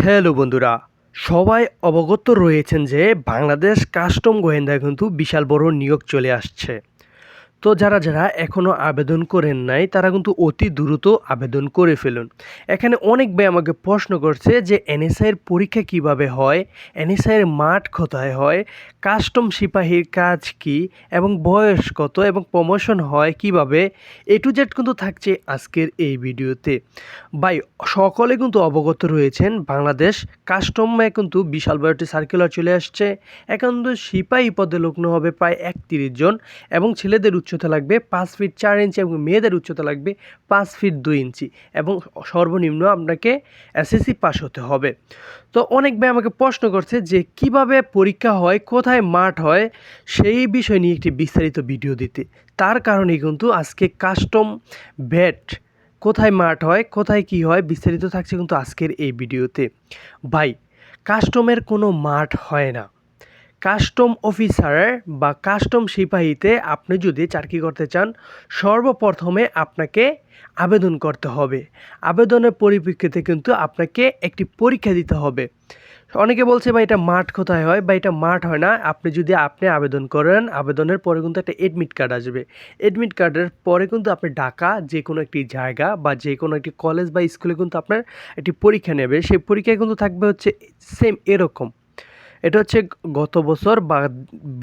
Hello বন্ধুরা, সবাই অবগত রয়েছেন যে বাংলাদেশ কাস্টম গোয়েন্দায় কিন্তু বিশাল বড় নিয়োগ চলে আসছে। তো যারা যারা এখনও আবেদন করেন নাই, তারা কিন্তু অতি দ্রুত আবেদন করে ফেলুন। এখানে অনেক ভাই আমাকে প্রশ্ন করছে যে এনএসআইয়ের পরীক্ষা কীভাবে হয়? এনএসআইয়ের মাঠ কোথায় হয়? কাস্টম সিপাহীর কাজ কি? এবং বয়স কত? এবং প্রমোশন হয় কীভাবে? এ টু জেড কিন্তু থাকছে আজকের এই ভিডিওতে। ভাই, সকলে কিন্তু অবগত রয়েছেন, বাংলাদেশ কাস্টমে কিন্তু বিশাল একটি সার্কুলার চলে আসছে। এখন কিন্তু সিপাহী পদে লগ্ন হবে প্রায় একত্রিশ জন এবং ছেলেদের উচ্চতা লাগবে পাঁচ ফিট চার ইঞ্চি এবং মেয়েদের উচ্চতা লাগবে পাঁচ ফিট দুই ইঞ্চি এবং সর্বনিম্ন আপনাকে এসএসসি পাস হতে হবে। তো অনেক ভাই আমাকে প্রশ্ন করছে যে কীভাবে পরীক্ষা হয়, কোথায় মাঠ হয়, সেই বিষয় নিয়ে একটি বিস্তারিত ভিডিও দিতে। তার কারণেই কিন্তু আজকে কাস্টম ব্যাট কোথায় মাঠ হয়, কোথায় কি হয় বিস্তারিত থাকছে কিন্তু আজকের এই ভিডিওতে ভাই কাস্টমের কোনো মাঠ হয় না। কাস্টম অফিসারের বা কাস্টম সিপাহীতে আপনি যদি চাকরি করতে চান, সর্বপ্রথমে আপনাকে আবেদন করতে হবে। আবেদনের পরিপ্রেক্ষিতে কিন্তু আপনাকে একটি পরীক্ষা দিতে হবে। অনেকে বলছে বা এটা মাঠ কোথায় হয়? বা এটা মাঠ হয় না। আপনি যদি আপনি আবেদন করেন, আবেদনের পরে কিন্তু একটা এডমিট কার্ড আসবে। এডমিট কার্ডের পরে কিন্তু আপনি ঢাকা যে কোনো একটি জায়গা বা যে কোনো একটি কলেজ বা স্কুলে কিন্তু আপনার একটি পরীক্ষা নেবে। সেই পরীক্ষায় কিন্তু থাকবে হচ্ছে সেম এরকম। এটা হচ্ছে গত বছর বা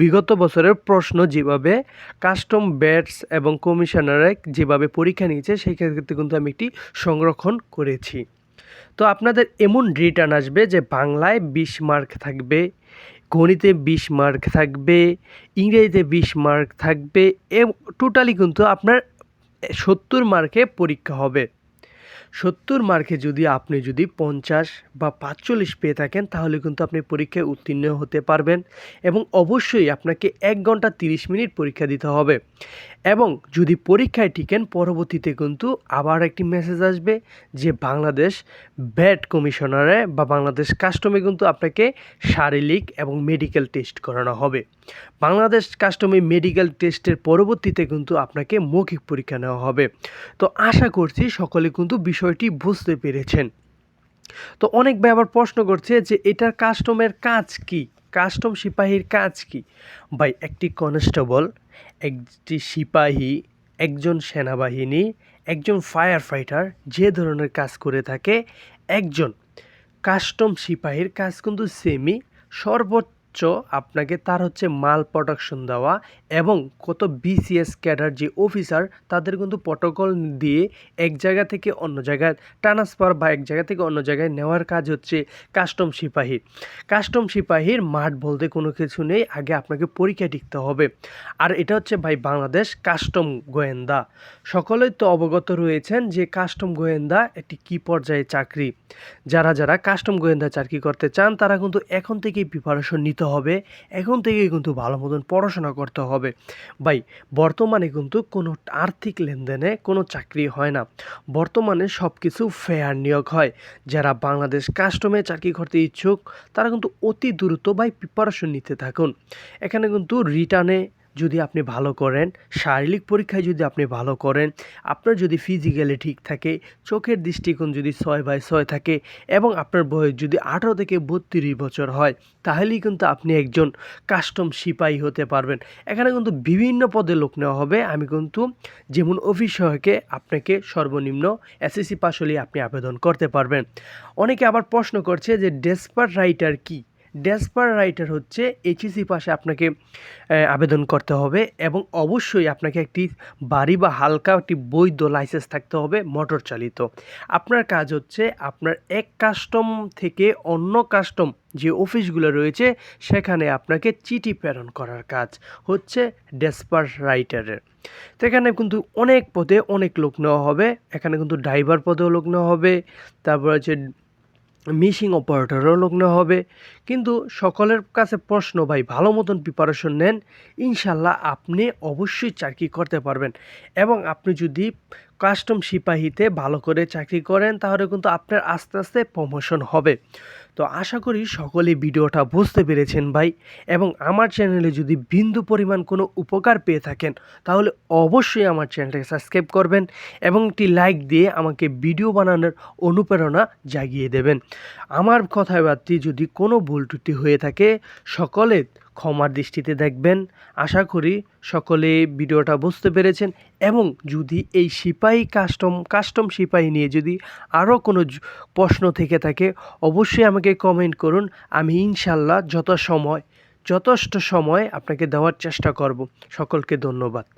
বিগত বছরের প্রশ্ন যেভাবে কাস্টম ব্যাটস এবং কমিশনারে যেভাবে পরীক্ষা নিয়েছে, সেই ক্ষেত্রে কিন্তু আমি একটি সংরক্ষণ করেছি। তো আপনাদের এমন রিটার্ন আসবে যে বাংলায় বিশ মার্ক থাকবে, গণিতে বিশ মার্ক থাকবে, ইংরেজিতে বিশ মার্ক থাকবে এ টোটালি কিন্তু আপনার সত্তর মার্কে পরীক্ষা হবে। সত্তর মার্কে যদি আপনি যদি পঞ্চাশ বা পাঁচচল্লিশ পেয়ে থাকেন, তাহলে কিন্তু আপনি পরীক্ষায় উত্তীর্ণ হতে পারবেন এবং অবশ্যই আপনাকে এক ঘণ্টা তিরিশ মিনিট পরীক্ষা দিতে হবে। এবং যদি পরীক্ষায় টিকেন, পরবর্তীতে কিন্তু আবার একটি মেসেজ আসবে যে বাংলাদেশ ব্যাট কমিশনারে বা বাংলাদেশ কাস্টমে কিন্তু আপনাকে শারীরিক এবং মেডিকেল টেস্ট করানো হবে। বাংলাদেশ কাস্টমে মেডিকেল টেস্টের পরবর্তীতে কিন্তু আপনাকে মৌখিক পরীক্ষা নেওয়া হবে। তো আশা করছি সকলে কিন্তু বিষয়টি বুঝতে পেরেছেন। তো অনেক ভাই আবার প্রশ্ন করছে যে, এটার কাস্টমের কাজ কি? কাস্টম সিপাহীর কাজ কি? ভাই, একটি কনস্টেবল, একটি সিপাহী, একজন সেনাবাহিনী, একজন ফায়ার ফাইটার যে ধরনের কাজ করে থাকে, একজন কাস্টম সিপাহীর কাজ কিন্তু সেমি সর্বোচ্চ আপনাকে তার হচ্ছে মাল প্রোডাকশন দেওয়া এবং কত বিসিএস ক্যাডার যে অফিসার তাদের কিন্তু প্রোটোকল দিয়ে এক জায়গা থেকে অন্য জায়গায় ট্রান্সফার বা এক জায়গা থেকে অন্য জায়গায় নেওয়ার কাজ হচ্ছে কাস্টম সিপাহীর কাস্টম সিপাহীর মাঠ বলতে কোনো কিছু নেই, আগে আপনাকে পরীক্ষা টিকতে হবে। আর এটা হচ্ছে ভাই বাংলাদেশ কাস্টম গোয়েন্দা। সকলেই তো অবগত রয়েছেন যে কাস্টম গোয়েন্দা একটি কী পর্যায়ে চাকরি। যারা যারা কাস্টম গোয়েন্দা চাকরি করতে চান, তারা কিন্তু এখন থেকেই প্রিপারেশন নিতে হবে, এখন থেকে কিন্তু ভালো মতন পড়াশোনা করতে হবে। ভাই, বর্তমানে কিন্তু কোনো আর্থিক লেনদেনে কোনো চাকরি হয় না। বর্তমানে সব কিছু ফেয়ার নিয়োগ হয়। যারা বাংলাদেশ কাস্টমে চাকরি করতে ইচ্ছুক, তারা কিন্তু অতি দ্রুত ভাই প্রিপারেশন নিতে থাকুন। এখানে কিন্তু রিটার্নে যদি আপনি ভালো করেন, শারীরিক পরীক্ষায় যদি আপনি ভালো করেন, আপনার যদি ফিজিক্যালি ঠিক থাকে, চোখের দৃষ্টিকোণ যদি ছয় বাই ছয় থাকে এবং আপনার বয়স যদি আঠারো থেকে বত্রিশ বছর হয়, তাহলেই কিন্তু আপনি একজন কাস্টম সিপাহী হতে পারবেন। এখানে কিন্তু বিভিন্ন পদে লোক নেওয়া হবে। আমি কিন্তু যেমন অফিস আপনাকে সর্বনিম্ন এসএসসি পাস হলেই আপনি আবেদন করতে পারবেন। অনেকে আবার প্রশ্ন করছে যে ডেসপার রাইটার কী? ড্যাসপার রাইটার হচ্ছে এইচএসি পাশে আপনাকে আবেদন করতে হবে এবং অবশ্যই আপনাকে একটি বাড়ি বা হালকা একটি বৈধ লাইসেন্স থাকতে হবে মোটর চালিত। আপনার কাজ হচ্ছে আপনার এক কাস্টম থেকে অন্য কাস্টম যে অফিসগুলো রয়েছে সেখানে আপনাকে চিঠি প্রেরণ করার কাজ হচ্ছে ডেসপার রাইটারের তো এখানে কিন্তু অনেক পদে অনেক লোক নেওয়া হবে, এখানে কিন্তু ড্রাইভার পদেও লোক নেওয়া হবে, তারপর হচ্ছে মিশিং অপারেটরও লগ্ন হবে। কিন্তু সকলের কাছে প্রশ্ন, ভাই, ভালো মতন প্রিপারেশন নেন। ইনশাল্লাহ আপনি অবশ্যই চাকরি করতে পারবেন। এবং আপনি যদি কাস্টম সিপাহিতে ভালো করে চাকরি করেন, তাহলে কিন্তু আপনার আস্তে আস্তে প্রমোশন হবে। তো আশা করি সকলে ভিডিওটা বুঝতে পেরেছেন ভাই, এবং আমার চ্যানেলে যদি বিন্দু পরিমাণ কোনো উপকার পেয়ে থাকেন, তাহলে অবশ্যই আমার চ্যানেলটাকে সাবস্ক্রাইব করবেন এবং একটি লাইক দিয়ে আমাকে ভিডিও বানানোর অনুপ্রেরণা জাগিয়ে দেবেন। আমার কথাবার্তি যদি কোনো ভুল ত্রুটি হয়ে থাকে, সকলে ক্ষমার দৃষ্টিতে দেখবেন। আশা করি সকলে ভিডিওটা বুঝতে পেরেছেন এবং যদি এই সিপাহী কাস্টম কাস্টম সিপাহী নিয়ে যদি আরও কোনো প্রশ্ন থেকে থাকে, অবশ্যই আমাকে কমেন্ট করুন। আমি ইনশাল্লাহ যত সময় যথেষ্ট সময় আপনাকে দেওয়ার চেষ্টা করব। সকলকে ধন্যবাদ।